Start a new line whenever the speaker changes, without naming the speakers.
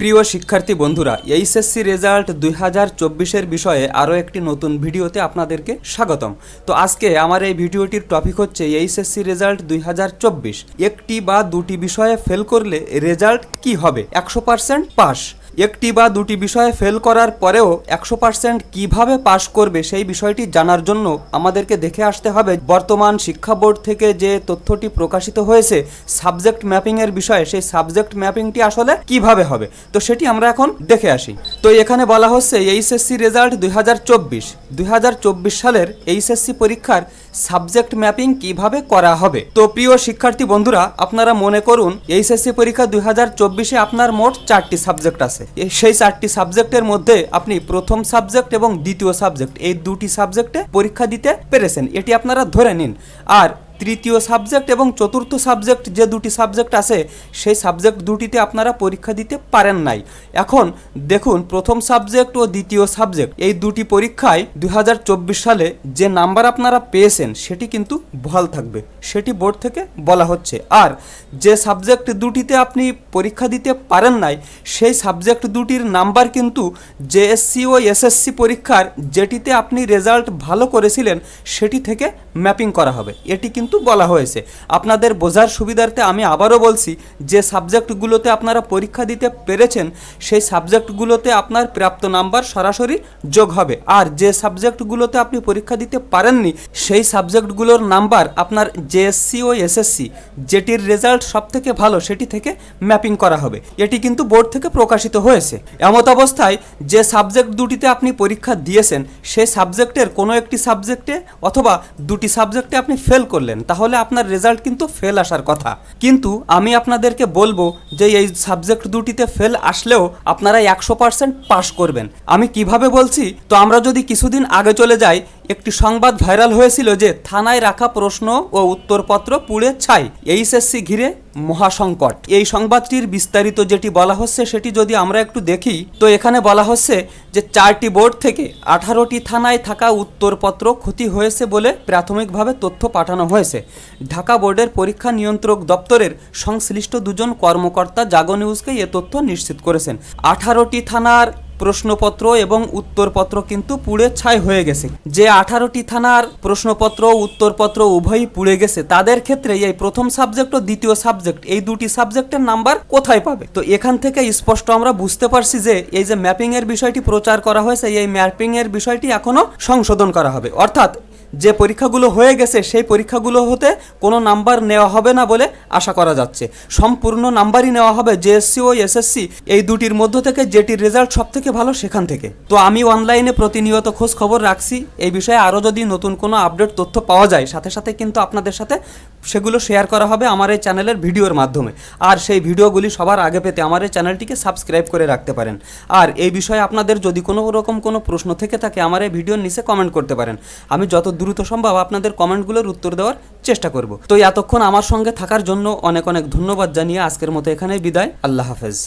প্রিয় শিক্ষার্থী বন্ধুরা, এইচএসসি রেজাল্ট দুই হাজার চব্বিশের বিষয়ে আরও একটি নতুন ভিডিওতে আপনাদেরকে স্বাগতম। তো আজকে আমার এই ভিডিওটির টপিক হচ্ছে এইচএসসি রেজাল্ট দুই হাজার চব্বিশ। একটি বা দুটি বিষয়ে ফেল করলে রেজাল্ট কি হবে? একশো পার্সেন্ট পাস। একটি বা দুটি বিষয়ে ফেল করার পরেও একশো পার্সেন্ট কীভাবে পাশ করবে সেই বিষয়টি জানার জন্য আমাদেরকে দেখে আসতে হবে। বর্তমান শিক্ষা বোর্ড থেকে যে তথ্যটি প্রকাশিত হয়েছে সাবজেক্ট ম্যাপিংয়ের বিষয়ে, সেই সাবজেক্ট ম্যাপিংটি আসলে কীভাবে হবে? তো সেটি আমরা এখন দেখে আসি। তো এখানে বলা হচ্ছে, এইচএসসি রেজাল্ট দুই হাজার চব্বিশ। দুই হাজার চব্বিশ সালের এইচএসসি পরীক্ষার সাবজেক্ট ম্যাপিং কীভাবে করা হবে? তো প্রিয় শিক্ষার্থী বন্ধুরা, আপনারা মনে করুন, এইচএসসি পরীক্ষা দুই হাজার চব্বিশে আপনার মোট চারটি সাবজেক্ট আছে। এই- সেই চারটি সাবজেক্টের মধ্যে আপনি প্রথম সাবজেক্ট এবং দ্বিতীয় সাবজেক্ট, এই দুটি সাবজেক্টে পরীক্ষা দিতে পেরেছেন। এটি আপনারা ধরে নিন। আর তৃতীয় সাবজেক্ট এবং চতুর্থ সাবজেক্ট যে দুটি সাবজেক্ট আছে, সেই সাবজেক্ট দুটিতে আপনারা পরীক্ষা দিতে পারেন নাই। এখন দেখুন, প্রথম সাবজেক্ট ও দ্বিতীয় সাবজেক্ট এই দুটি পরীক্ষায় দু হাজার চব্বিশ সালে যে নাম্বার আপনারা পেয়েছেন, সেটি কিন্তু বহাল থাকবে। সেটি বোর্ড থেকে বলা হচ্ছে। আর যে সাবজেক্ট দুটিতে আপনি পরীক্ষা দিতে পারেন নাই, সেই সাবজেক্ট দুটির নাম্বার কিন্তু জেএসসি ও এসএসসি পরীক্ষার, যেটিতে আপনি রেজাল্ট ভালো করেছিলেন, সেটি থেকে ম্যাপিং করা হবে। এটি কিন্তু বলা হয়েছে। আপনাদের বোঝার সুবিধার্থে আমি আবারও বলছি, যে সাবজেক্টগুলোতে আপনারা পরীক্ষা দিতে পেরেছেন, সেই সাবজেক্টগুলোতে আপনার প্রাপ্ত নাম্বার সরাসরি যোগ হবে। আর যে সাবজেক্টগুলোতে আপনি পরীক্ষা দিতে পারেননি, সেই সাবজেক্টগুলোর নাম্বার আপনার জেএসসি ও এসএসসি যেটির রেজাল্ট সব থেকে ভালো, সেটি থেকে ম্যাপিং করা হবে। এটি কিন্তু বোর্ড থেকে প্রকাশিত হয়েছে। এমত অবস্থায় যে সাবজেক্ট দুটিতে আপনি পরীক্ষা দিয়েছেন সেই সাবজেক্টের কোনো একটি সাবজেক্টে অথবা দুটি সাবজেক্টে আপনি ফেল করলেন। তাহলে আপনার রেজাল্ট কিন্তু ফেল আসার কথা। কিন্তু আমি আপনাদেরকে বলব যে এই সাবজেক্ট দুটিতে ফেল আসলেও আপনারা একশো পার্সেন্ট পাস করবেন। আমি কীভাবে বলছি? তো আমরা যদি কিছুদিন আগে চলে যাই একটি সংবাদ ভাইরাল হয়েছিল যে থানায় রাখা প্রশ্ন ও উত্তরপত্র পুড়ে ছাই, এইচএসসি ঘিরে মহাসংকট। এই সংবাদটির বিস্তারিত যেটি বলা হচ্ছে সেটি যদি আমরা একটু দেখি, তো এখানে বলা হচ্ছে যে চারটি বোর্ড থেকে আঠারোটি থানায় থাকা উত্তরপত্র ক্ষতি হয়েছে বলে প্রাথমিকভাবে তথ্য পাঠানো হয়েছে। ঢাকা বোর্ডের পরীক্ষা নিয়ন্ত্রক দপ্তরের সংশ্লিষ্ট দুজন কর্মকর্তা জাগো নিউজকে এ তথ্য নিশ্চিত করেছেন। আঠারোটি থানার প্রশ্নপত্র এবং উত্তরপত্র কিন্তু পুড়ে ছাই হয়ে গেছে। যে আঠারোটি থানার প্রশ্নপত্র, উত্তরপত্র উভয়ই পুড়ে গেছে, তাদের ক্ষেত্রে এই প্রথম সাবজেক্ট ও দ্বিতীয় সাবজেক্ট এই দুটি সাবজেক্টের নাম্বার কোথায় পাবে? তো এখান থেকে স্পষ্ট আমরা বুঝতে পারছি যে এই যে ম্যাপিং এর বিষয়টি প্রচার করা হয়েছে, এই ম্যাপিং এর বিষয়টি এখনও সংশোধন করা হবে। অর্থাৎ যে পরীক্ষাগুলো হয়ে গেছে, সেই পরীক্ষাগুলো হতে কোনো নাম্বার নেওয়া হবে না বলে আশা করা যাচ্ছে। সম্পূর্ণ নাম্বারই নেওয়া হবে জেএসসি ও এসএসসি এই দুটির মধ্য থেকে যেটির রেজাল্ট সব থেকে ভালো সেখান থেকে। তো আমি অনলাইনে প্রতিনিয়ত খোঁজ খবর রাখছি, এই বিষয়ে আরও যদি নতুন কোনো আপডেট তথ্য পাওয়া যায়, সাথে সাথে কিন্তু আপনাদের সাথে সেগুলো শেয়ার করা হবে আমার এই চ্যানেলের ভিডিওর মাধ্যমে। আর সেই ভিডিওগুলি সবার আগে পেতে আমার এই চ্যানেলটিকে সাবস্ক্রাইব করে রাখতে পারেন। আর এই বিষয়ে আপনাদের যদি কোনো রকম কোনো প্রশ্ন থেকে থাকে, আমার এই ভিডিওর নিচে কমেন্ট করতে পারেন। আমি যত দ্রুত সম্ভব আপনাদের কমেন্টগুলোর উত্তর দেওয়ার চেষ্টা করব। তো এতক্ষণ আমার সঙ্গে থাকার জন্য অনেক অনেক ধন্যবাদ জানিয়ে আজকের মতো এখানে বিদায়। আল্লাহ হাফেজ।